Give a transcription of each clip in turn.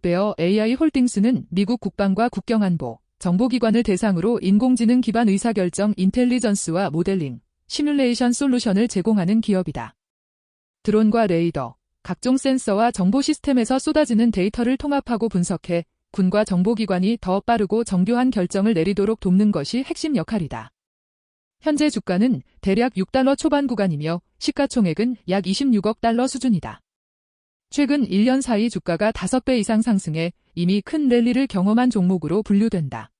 빅베어 AI 홀딩스는 미국 국방과 국경안보, 정보기관을 대상으로 인공지능 기반 의사결정 인텔리전스와 모델링, 시뮬레이션 솔루션을 제공하는 기업이다. 드론과 레이더, 각종 센서와 정보 시스템에서 쏟아지는 데이터를 통합하고 분석해 군과 정보기관이 더 빠르고 정교한 결정을 내리도록 돕는 것이 핵심 역할이다. 현재 주가는 대략 6달러 초반 구간이며 시가총액은 약 26억 달러 수준이다. 최근 1년 사이 주가가 5배 이상 상승해 이미 큰 랠리를 경험한 종목으로 분류된다.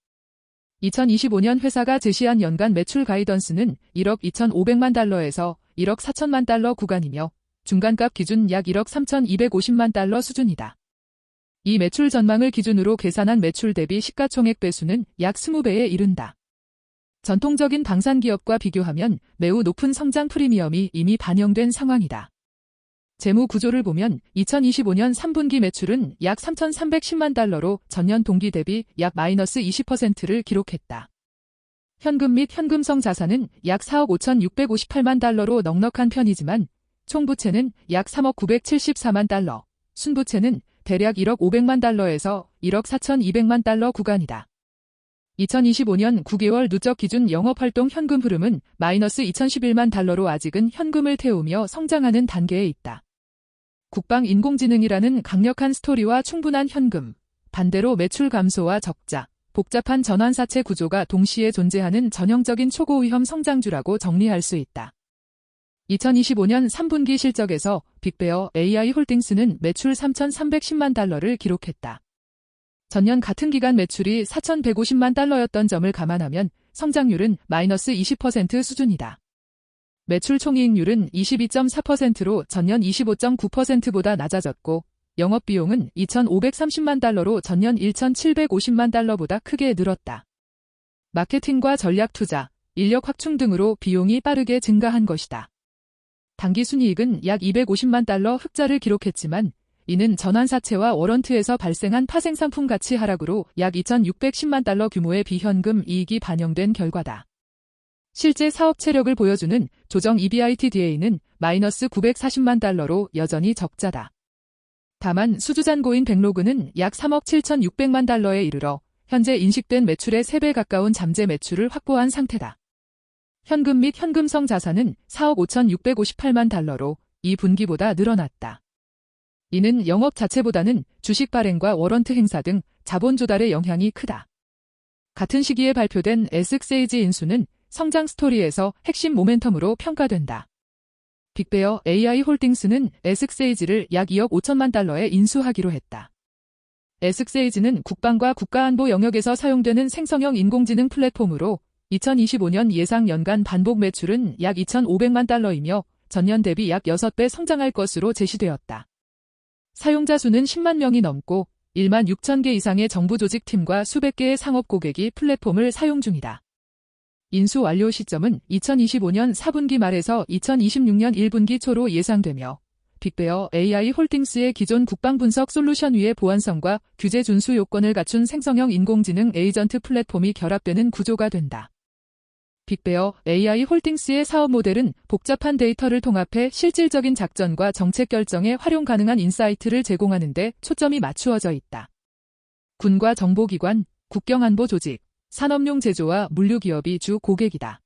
2025년 회사가 제시한 연간 매출 가이던스는 1억 2,500만 달러에서 1억 4천만 달러 구간이며 중간값 기준 약 1억 3,250만 달러 수준이다. 이 매출 전망을 기준으로 계산한 매출 대비 시가총액 배수는 약 20배에 이른다. 전통적인 방산 기업과 비교하면 매우 높은 성장 프리미엄이 이미 반영된 상황이다. 재무 구조를 보면 2025년 3분기 매출은 약 3,310만 달러로 전년 동기 대비 약 마이너스 20%를 기록했다. 현금 및 현금성 자산은 약 4억 5,658만 달러로 넉넉한 편이지만 총부채는 약 3억 974만 달러, 순부채는 대략 1억 500만 달러에서 1억 4,200만 달러 구간이다. 2025년 9개월 누적 기준 영업활동 현금 흐름은 마이너스 2011만 달러로 아직은 현금을 태우며 성장하는 단계에 있다. 국방 인공지능이라는 강력한 스토리와 충분한 현금, 반대로 매출 감소와 적자, 복잡한 전환사채 구조가 동시에 존재하는 전형적인 초고위험 성장주라고 정리할 수 있다. 2025년 3분기 실적에서 빅베어 AI 홀딩스는 매출 3,310만 달러를 기록했다. 전년 같은 기간 매출이 4,150만 달러였던 점을 감안하면 성장률은 마이너스 20% 수준이다. 매출 총이익률은 22.4%로 전년 25.9%보다 낮아졌고 영업비용은 2,530만 달러로 전년 1,750만 달러보다 크게 늘었다. 마케팅과 전략 투자, 인력 확충 등으로 비용이 빠르게 증가한 것이다. 단기 순이익은 약 250만 달러 흑자를 기록했지만 이는 전환사채와 워런트에서 발생한 파생상품 가치 하락으로 약 2,610만 달러 규모의 비현금 이익이 반영된 결과다. 실제 사업 체력을 보여주는 조정 EBITDA는 마이너스 940만 달러로 여전히 적자다. 다만 수주잔고인 백로그는 약 3억 7,600만 달러에 이르러 현재 인식된 매출의 3배 가까운 잠재 매출을 확보한 상태다. 현금 및 현금성 자산은 4억 5,658만 달러로 2분기보다 늘어났다. 이는 영업 자체보다는 주식 발행과 워런트 행사 등 자본 조달의 영향이 크다. 같은 시기에 발표된 에스세이지 인수는 성장 스토리에서 핵심 모멘텀으로 평가된다. 빅베어 AI 홀딩스는 에스세이지를 약 2억 5천만 달러에 인수하기로 했다. 에스세이지는 국방과 국가안보 영역에서 사용되는 생성형 인공지능 플랫폼으로 2025년 예상 연간 반복 매출은 약 2,500만 달러이며 전년 대비 약 6배 성장할 것으로 제시되었다. 사용자 수는 10만 명이 넘고 1만 6천 개 이상의 정부 조직 팀과 수백 개의 상업 고객이 플랫폼을 사용 중이다. 인수 완료 시점은 2025년 4분기 말에서 2026년 1분기 초로 예상되며 빅베어 AI 홀딩스의 기존 국방분석 솔루션 위의 보안성과 규제 준수 요건을 갖춘 생성형 인공지능 에이전트 플랫폼이 결합되는 구조가 된다. 빅베어 AI 홀딩스의 사업 모델은 복잡한 데이터를 통합해 실질적인 작전과 정책 결정에 활용 가능한 인사이트를 제공하는 데 초점이 맞추어져 있다. 군과 정보기관, 국경안보 조직, 산업용 제조와 물류기업이 주 고객이다.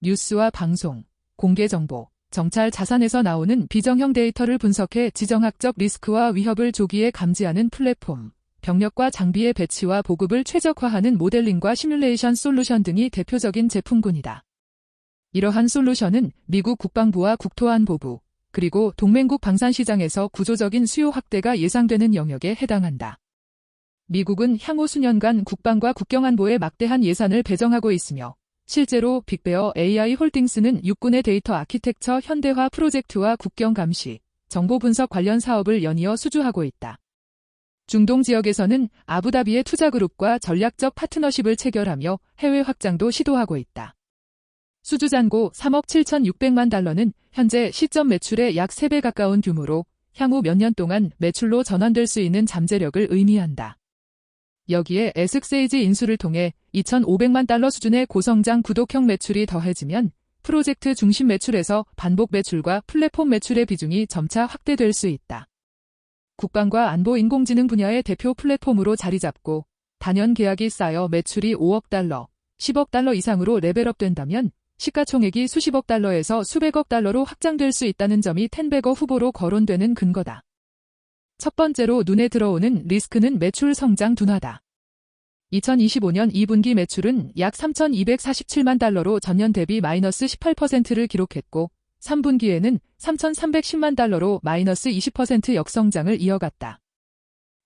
뉴스와 방송, 공개정보, 정찰 자산에서 나오는 비정형 데이터를 분석해 지정학적 리스크와 위협을 조기에 감지하는 플랫폼. 병력과 장비의 배치와 보급을 최적화하는 모델링과 시뮬레이션 솔루션 등이 대표적인 제품군이다. 이러한 솔루션은 미국 국방부와 국토안보부, 그리고 동맹국 방산시장에서 구조적인 수요 확대가 예상되는 영역에 해당한다. 미국은 향후 수년간 국방과 국경안보에 막대한 예산을 배정하고 있으며 실제로 빅베어 AI 홀딩스는 육군의 데이터 아키텍처 현대화 프로젝트와 국경 감시, 정보 분석 관련 사업을 연이어 수주하고 있다. 중동 지역에서는 아부다비의 투자그룹과 전략적 파트너십을 체결하며 해외 확장도 시도하고 있다. 수주잔고 3억 7,600만 달러는 현재 시점 매출의 약 3배 가까운 규모로 향후 몇 년 동안 매출로 전환될 수 있는 잠재력을 의미한다. 여기에 에스세이지 인수를 통해 2,500만 달러 수준의 고성장 구독형 매출이 더해지면 프로젝트 중심 매출에서 반복 매출과 플랫폼 매출의 비중이 점차 확대될 수 있다. 국방과 안보 인공지능 분야의 대표 플랫폼으로 자리 잡고 단연 계약이 쌓여 매출이 5억 달러, 10억 달러 이상으로 레벨업 된다면 시가총액이 수십억 달러에서 수백억 달러로 확장될 수 있다는 점이 텐베거 후보로 거론되는 근거다. 첫 번째로 눈에 들어오는 리스크는 매출 성장 둔화다. 2025년 2분기 매출은 약 3,247만 달러로 전년 대비 마이너스 18%를 기록했고 3분기에는 3,310만 달러로 마이너스 20% 역성장을 이어갔다.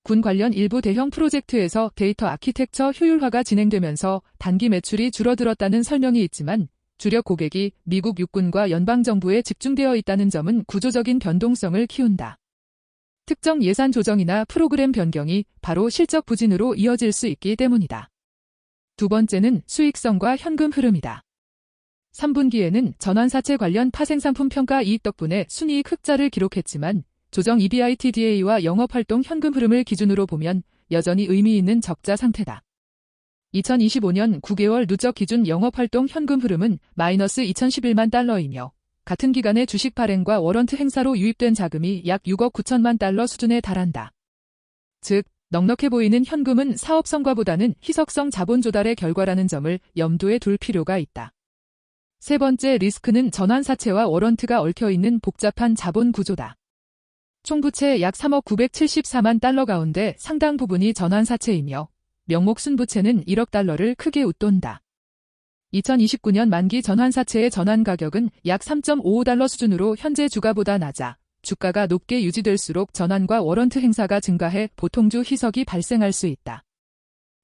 군 관련 일부 대형 프로젝트에서 데이터 아키텍처 효율화가 진행되면서 단기 매출이 줄어들었다는 설명이 있지만 주력 고객이 미국 육군과 연방정부에 집중되어 있다는 점은 구조적인 변동성을 키운다. 특정 예산 조정이나 프로그램 변경이 바로 실적 부진으로 이어질 수 있기 때문이다. 두 번째는 수익성과 현금 흐름이다. 3분기에는 전환사채 관련 파생상품 평가 이익 덕분에 순이익 흑자를 기록했지만 조정 EBITDA와 영업활동 현금 흐름을 기준으로 보면 여전히 의미 있는 적자 상태다. 2025년 9개월 누적 기준 영업활동 현금 흐름은 마이너스 2011만 달러이며 같은 기간에 주식 발행과 워런트 행사로 유입된 자금이 약 6억 9천만 달러 수준에 달한다. 즉, 넉넉해 보이는 현금은 사업 성과보다는 희석성 자본 조달의 결과라는 점을 염두에 둘 필요가 있다. 세 번째 리스크는 전환사채와 워런트가 얽혀있는 복잡한 자본 구조다. 총부채 약 3억 974만 달러 가운데 상당 부분이 전환사채이며 명목 순부채는 1억 달러를 크게 웃돈다. 2029년 만기 전환사채의 전환 가격은 약 3.55달러 수준으로 현재 주가보다 낮아 주가가 높게 유지될수록 전환과 워런트 행사가 증가해 보통주 희석이 발생할 수 있다.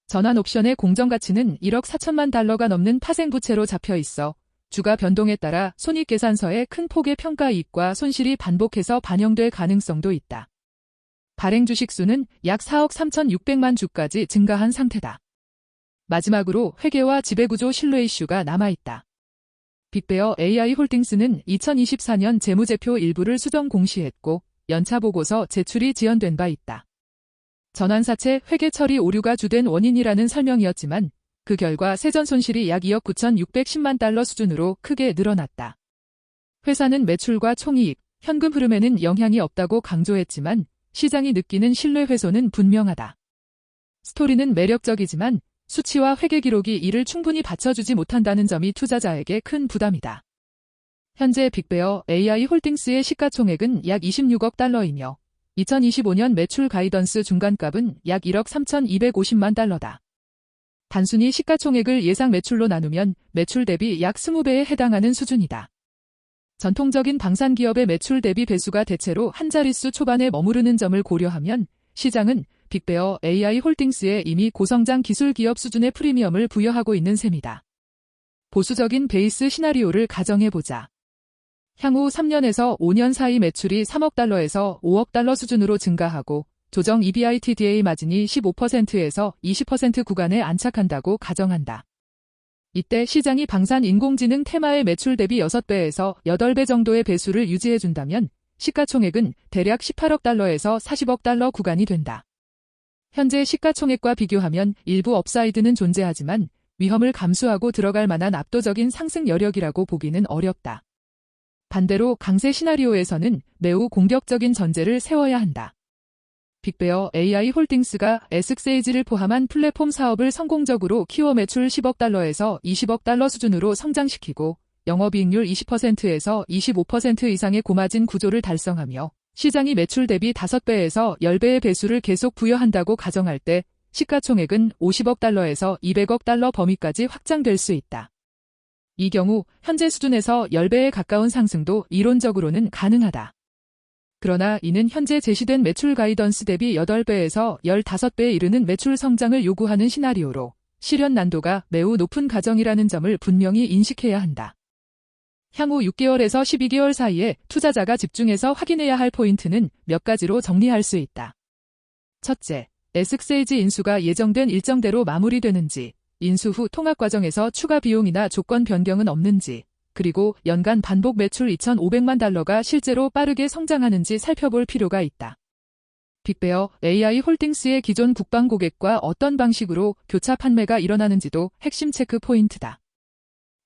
전환 옵션의 공정 가치는 1억 4천만 달러가 넘는 파생부채로 잡혀 있어 주가 변동에 따라 손익계산서에 큰 폭의 평가 이익과 손실이 반복해서 반영될 가능성도 있다. 발행 주식 수는 약 4억 3,600만 주까지 증가한 상태다. 마지막으로 회계와 지배구조 신뢰 이슈가 남아있다. 빅베어 AI 홀딩스는 2024년 재무제표 일부를 수정 공시했고 연차 보고서 제출이 지연된 바 있다. 전환사채 회계 처리 오류가 주된 원인이라는 설명이었지만 그 결과 세전 손실이 약 2억 9,610만 달러 수준으로 크게 늘어났다. 회사는 매출과 총이익, 현금 흐름에는 영향이 없다고 강조했지만 시장이 느끼는 신뢰 훼손은 분명하다. 스토리는 매력적이지만 수치와 회계 기록이 이를 충분히 받쳐주지 못한다는 점이 투자자에게 큰 부담이다. 현재 빅베어 AI 홀딩스의 시가총액은 약 26억 달러이며 2025년 매출 가이던스 중간값은 약 1억 3,250만 달러다. 단순히 시가총액을 예상 매출로 나누면 매출 대비 약 20배에 해당하는 수준이다. 전통적인 방산 기업의 매출 대비 배수가 대체로 한 자릿수 초반에 머무르는 점을 고려하면 시장은 빅베어 AI 홀딩스에 이미 고성장 기술 기업 수준의 프리미엄을 부여하고 있는 셈이다. 보수적인 베이스 시나리오를 가정해보자. 향후 3년에서 5년 사이 매출이 3억 달러에서 5억 달러 수준으로 증가하고 조정 EBITDA 마진이 15%에서 20% 구간에 안착한다고 가정한다. 이때 시장이 방산 인공지능 테마의 매출 대비 6배에서 8배 정도의 배수를 유지해준다면 시가총액은 대략 18억 달러에서 40억 달러 구간이 된다. 현재 시가총액과 비교하면 일부 업사이드는 존재하지만 위험을 감수하고 들어갈 만한 압도적인 상승 여력이라고 보기는 어렵다. 반대로 강세 시나리오에서는 매우 공격적인 전제를 세워야 한다. 빅베어 AI 홀딩스가 에스세이지를 포함한 플랫폼 사업을 성공적으로 키워 매출 10억 달러에서 20억 달러 수준으로 성장시키고 영업이익률 20%에서 25% 이상의 고마진 구조를 달성하며 시장이 매출 대비 5배에서 10배의 배수를 계속 부여한다고 가정할 때 시가총액은 50억 달러에서 200억 달러 범위까지 확장될 수 있다. 이 경우 현재 수준에서 10배에 가까운 상승도 이론적으로는 가능하다. 그러나 이는 현재 제시된 매출 가이던스 대비 8배에서 15배에 이르는 매출 성장을 요구하는 시나리오로 실현 난도가 매우 높은 가정이라는 점을 분명히 인식해야 한다. 향후 6개월에서 12개월 사이에 투자자가 집중해서 확인해야 할 포인트는 몇 가지로 정리할 수 있다. 첫째, 에스세이지 인수가 예정된 일정대로 마무리되는지, 인수 후 통합 과정에서 추가 비용이나 조건 변경은 없는지, 그리고 연간 반복 매출 2,500만 달러가 실제로 빠르게 성장하는지 살펴볼 필요가 있다. 빅베어 AI 홀딩스의 기존 국방 고객과 어떤 방식으로 교차 판매가 일어나는지도 핵심 체크 포인트다.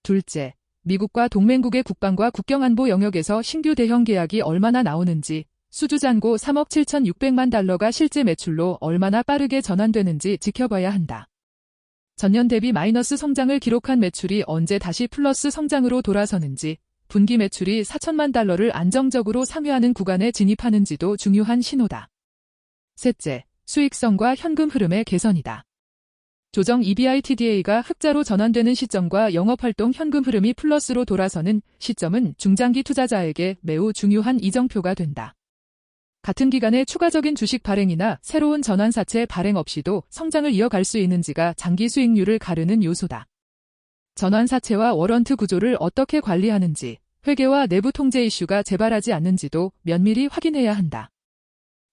둘째, 미국과 동맹국의 국방과 국경안보 영역에서 신규 대형 계약이 얼마나 나오는지, 수주잔고 3억 7,600만 달러가 실제 매출로 얼마나 빠르게 전환되는지 지켜봐야 한다. 전년 대비 마이너스 성장을 기록한 매출이 언제 다시 플러스 성장으로 돌아서는지, 분기 매출이 4천만 달러를 안정적으로 상회하는 구간에 진입하는지도 중요한 신호다. 셋째, 수익성과 현금 흐름의 개선이다. 조정 EBITDA가 흑자로 전환되는 시점과 영업활동 현금 흐름이 플러스로 돌아서는 시점은 중장기 투자자에게 매우 중요한 이정표가 된다. 같은 기간에 추가적인 주식 발행이나 새로운 전환사채 발행 없이도 성장을 이어갈 수 있는지가 장기 수익률을 가르는 요소다. 전환사채와 워런트 구조를 어떻게 관리하는지, 회계와 내부 통제 이슈가 재발하지 않는지도 면밀히 확인해야 한다.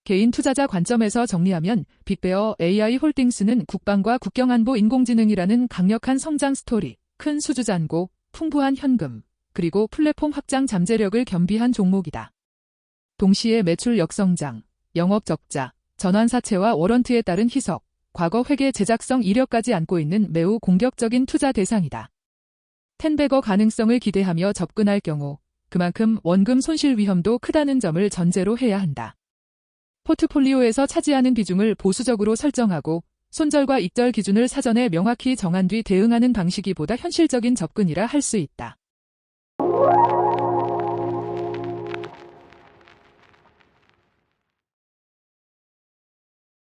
개인 투자자 관점에서 정리하면 빅베어 AI 홀딩스는 국방과 국경안보 인공지능이라는 강력한 성장 스토리, 큰 수주 잔고, 풍부한 현금, 그리고 플랫폼 확장 잠재력을 겸비한 종목이다. 동시에 매출 역성장, 영업 적자, 전환사채와 워런트에 따른 희석, 과거 회계 제작성 이력까지 안고 있는 매우 공격적인 투자 대상이다. 텐베거 가능성을 기대하며 접근할 경우 그만큼 원금 손실 위험도 크다는 점을 전제로 해야 한다. 포트폴리오에서 차지하는 비중을 보수적으로 설정하고 손절과 익절 기준을 사전에 명확히 정한 뒤 대응하는 방식이 보다 현실적인 접근이라 할 수 있다.